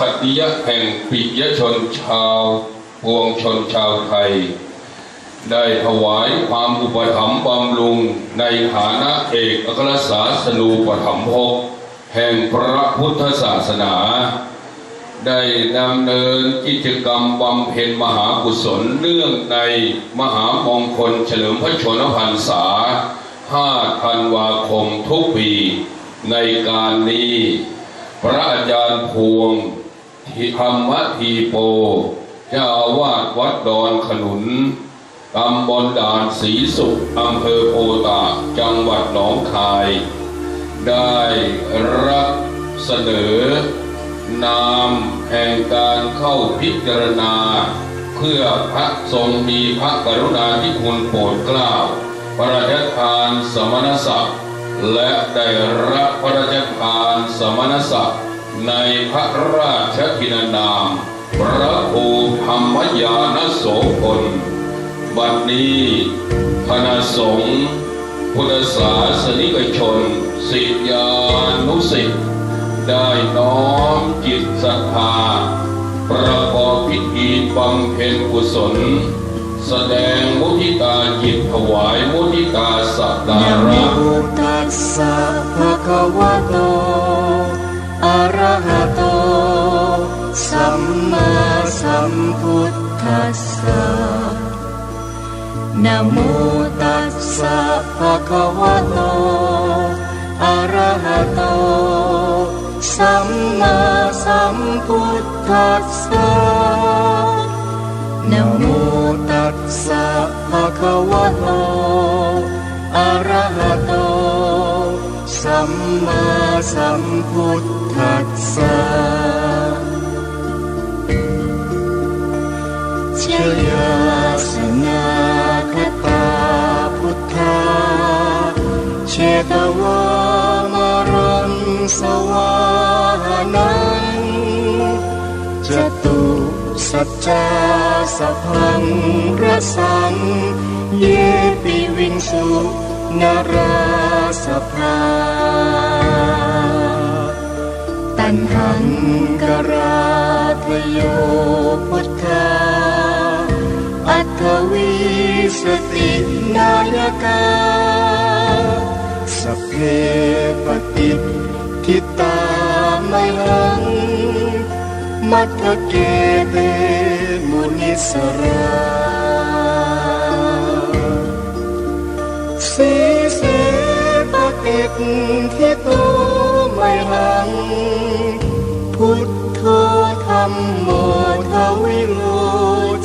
ขัตยะแห่งปิยชนชาวปวงชนชาวไทย ได้ถวายความอุปถัมภ์บำรุงในฐานะเอกอัครศาสนูปถัมภกแห่งพระพุทธศาสนา ได้ดำเนินกิจกรรมบำเพ็ญมหากุศลเนื่องในมหามงคลเฉลิมพระชนมพรรษา 5 ธันวาคมทุกปี ในการนี้พระอาจารย์พวง ทิธรรมทีโป เจ้าอาวาสวัดดอนขนุนตำบลด่านศรีสุขอำเภอโพตากจังหวัดหนองคาย ได้รับเสนอ นามแห่งการเข้าพิจารณา เพื่อพระทรงมีพระกรุณาธิคุณโปรดเกล้าพระราชทานสมณศักดิ์และได้รับพระราชทานสมณศักดิ์ ในพระราชกินานาม พระครูธรรมยานโสพลบัดนี้คณะสงฆ์พุทธศาสนิกชนศิษยานุสิษย์ได้น้อมจิตศรัทธา ประกอบพิธีบำเพ็ญกุศล แสดงมุทิตาจิตถวายมุทิตาสักกานะโมระตัสสะภะคะวะโต ระหะโต สัมมาสัมพุทธัสสะนะโมตัสสะภะคะวะโต อะระหะโต สัมมาสัมพุทธัสสะนะโมตัสสะภะคะวะโต อะระหะโต สัมมาสัมพุทธัสสะชยาสนาคตาพุทธา เชตวามรังสวานังจตุสัจจาสัพพังระสัง เยปิวิงสุนารา สภาตันหังกราทโยพุทธา อัตวิสตินายกาสเพปฏิทิตาไมหัง มัทเกเตมุนิสราสีเส ปฏิทิโตไม่หัง พุทโธธรรมโมทวิโล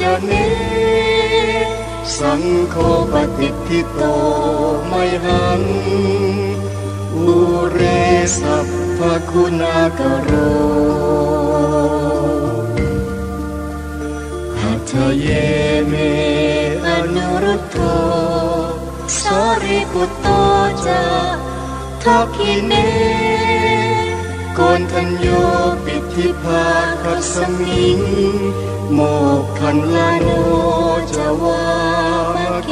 จะเนสังโฆปฏิทิโตไม่หัง อุเรสัพพคุณากโรหัตเยเมอนุรุตโธสริปุตโตจะ ทักขิเน โกนทัญโยปิธิภาคัสมิง โมกขันลาโนจะวามเก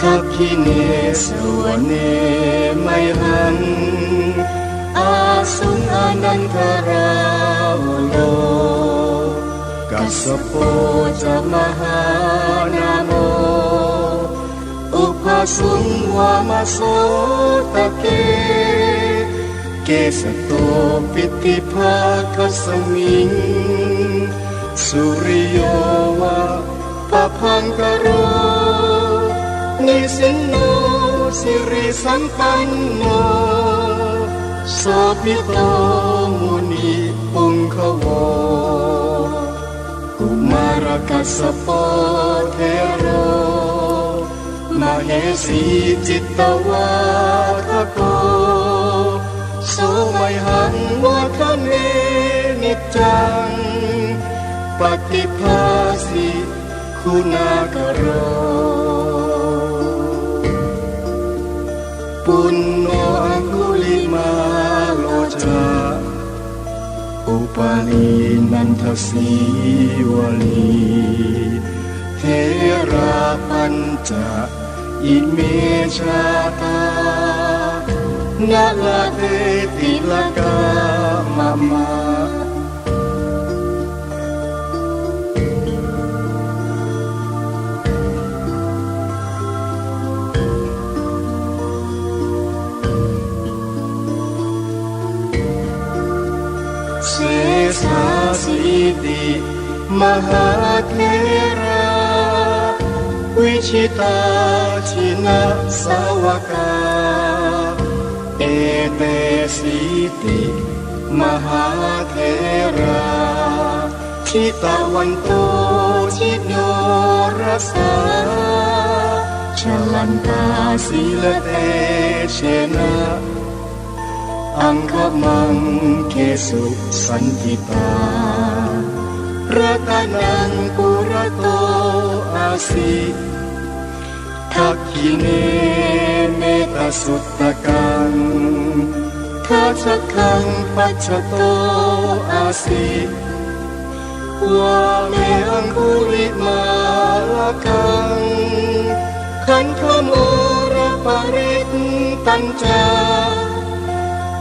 ทักขิเนสวเนไม่หัน อาสุงอนันทราโลกัสสโปจะมหานาโม อุปสุงวามโสตะเก เกสโตปิติภาคสมิง สุริโยวะปะพังกโรนิสินโนสิริสัมปันโน โสภิโตมุนิปุงขโวกุมารกัสสโปเทโรมเหสีจิตตวาทโกโสไมหังวัฒเนนิจจังปฏิภาสิคุณากโร ปุณโนอังคุลิมาโลจาอุปปาลีนันทศีวลีเทราปัญจอิเมชาตานาลาเทติลกามามาาสีติมหาเทราวิชิตาชินะ สาวกาเอเตสีติมหาเทราชิตาวันโตชิโนรสาชลันตาสีละเตเชนะอังคมังเคสุสันติตารัตนังปุรโตอาสิทักขิเนเมตสุตตะกังทัชคังปัจจโตอาสิวาเมอังคุลิมาลกังขันธโมระปริตตัญจา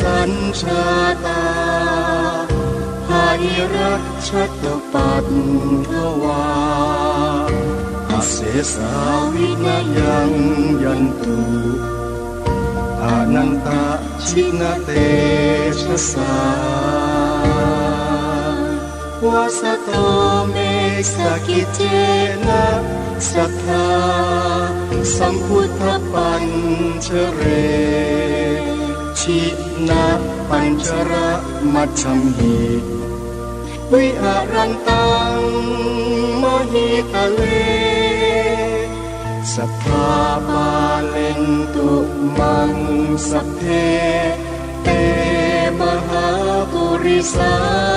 สัญชาตาหายรักชัตปัตถวาอาเสสาวินายังยันตุอานันตะชินาเตชะสาวาสโตเมสกิเจนะสัทธาสัมพุทธปัญชเรชิ นาปัญชระมัชมหีวิหารันตังมหิตะเลสัทธาปาเลนตุมังสัพเพเตมหาปุริสา